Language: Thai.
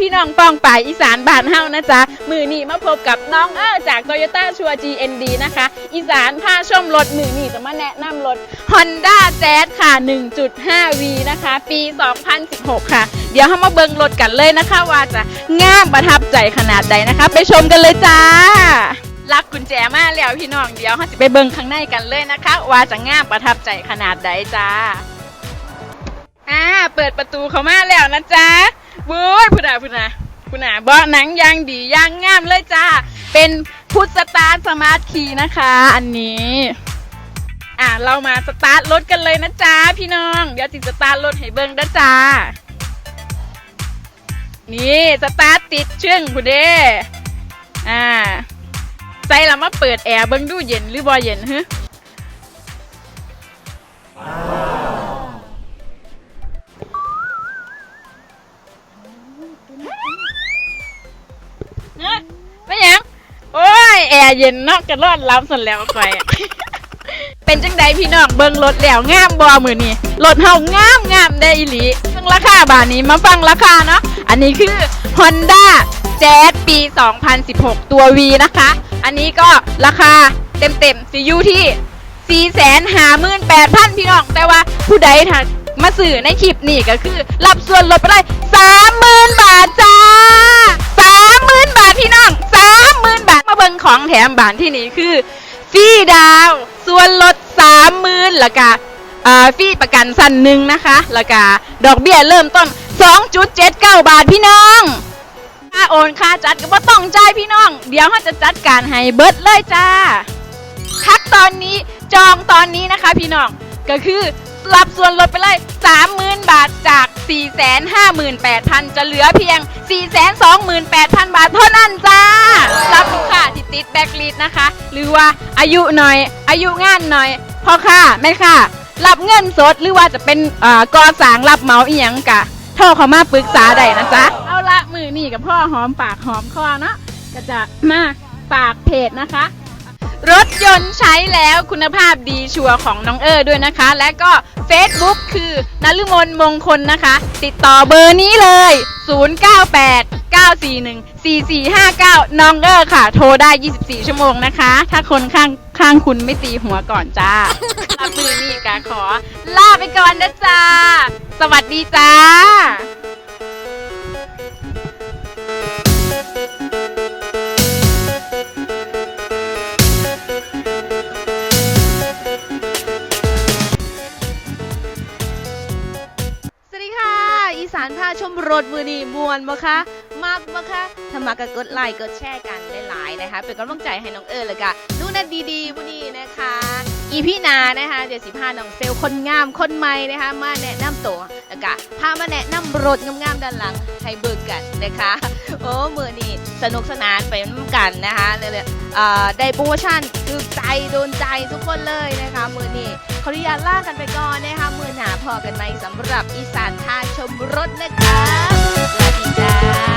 พี่น้องปองป่ายอีสานบ้านเฮานะจ๊ะ มือนี่มาพบกับน้องเอ้อจาก Toyota ชัว GND นะคะ อีสานพาชมรถมือนี่จะมาแนะนำรถ Honda Jazz ค่ะ 1.5V นะคะ ปี 2016 ค่ะ เดี๋ยวเรามาเบิ่งรถกันเลยนะคะ ว่าจะง่ามประทับใจขนาดใดนะคะ ไปชมกันเลยจ้าลักกุญแจมาแล้วพี่น้องเดี๋ยวเราจะไปเบิ่งข้างในกันเลยนะคะ ว่าจะง่ามประทับใจขนาดใดจ้าอ่าเปิดประตูเขามาแล้วนะจ๊ะบุ้ยพุนาพุนาพุ นาเบาะหนังยางดียางงามเลยจ้า เป็นพุทสตาร์สมาร์ทคีนะคะ อันนี้ อ่าเรามาสตาร์ทรถกันเลยนะจ๊ะพี่น้อง เดี๋ยวจิสตาร์ทรถให้เบิ้งนะจ้า นี่สตาร์ทติดเชื่องคุณเด้อ่าใส่เรามาเปิดแอร์เบิ้งดูเย็นหรือบ่เย็นฮะ เอ้ยไม่หยัง โอ้ย แอร์เย็นเนาะกระรอดล้ำสันแล้วไปเป็นจังใดพี่น้องเบิ่งรถแล้วงามบ่มือนี่รถเฮางามงามได้อีหลีฟังราคาบาทนี้มาฟังราคาเนาะ อันนี้คือ Honda Jazz ปี 2016 ตัว V นะคะ อันนี้ก็ราคาเต็มๆสิอยู่ที่ 458,000 พี่น้อง แต่ว่าผู้ใดถ้า มาสื่อในคลิปนี่ก็คือ รับส่วนลดไปเลย30,000บาทจ้า30,000บาทพี่น้อง30,000บาทมาเบิ่งของแถมบานที่นี่คือฟรีดาว ส่วนลด30,000แล้วก็อ่าฟรีประกันสั้นหนึ่งนะคะล้วก็ดอกเบี้ยเริ่มต้น 2.79 บาทพี่น้องค่าโอนค่าจัดก็บ่ต้องจ่ายพี่น้อง เดี๋ยวเราจะจัดการให้เบิดเลยจ้าทักตอนนี้จองตอนนี้นะคะพี่น้องก็คือ รับส่วนลดไปเลย 30,000 บาทจาก 458,000 จะเหลือเพียง 428,000 บาทเท่านั้นจ้ารับลูกค้าที่ติดแบ็กลิสนะคะ หรือว่าอายุหน่อย อายุงานหน่อยพ่อค้าแม่ค้ารับเงินสดหรือว่าจะเป็นอ่าก่อสร้างรับเหมาอีหยังกะโทรเขามาปรึกษาได้นะจ๊ะ เอาละมือนี่กับพ่อหอมปากหอมคอเนาะก็จะมาฝากเพจนะคะ รถยนต์ใช้แล้วคุณภาพดีชัวร์ของน้องเออด้วยนะคะ และก็ Facebook คือนฤมลมงคลนะคะ ติดต่อเบอร์นี้เลย 098 941 4459 น้องเออค่ะ โทรได้ 24 ชั่วโมงนะคะ ถ้าคนข้างข้างคุณไม่ตีหัวก่อนจ้ารับมือนี่กะขอ ลาไปก่อนนะจ้า สวัสดีจ้า สานพาชมรถมือนีมวนบ่คะมากบ่คะถ้ามากก็กดไลค์กดแชร์กันหลายๆนะคะ เป็นกำลังใจให้น้องเอิญเลยกะดูนัดดีๆมือนีนะคะ อีพี่นานะคะเดี๋ยวสิพาน้องเซลคนงามคนใหม่นะคะมาแนะนำตัวแล้วก็พามาแนะนำรถงามๆด้านหลังให้เบิกกันนะคะโอ้มือนี้สนุกสนานไปน้ำกันนะคะเลยๆได้โปรโมชั่นถูกใจโดนใจทุกคนเลยนะคะมือนี้ขออนุญาตลากันไปก่อนนะคะมือหนาพอกันไหมสำหรับอีสานท่าชมรถนะคะสวัสดีจ้า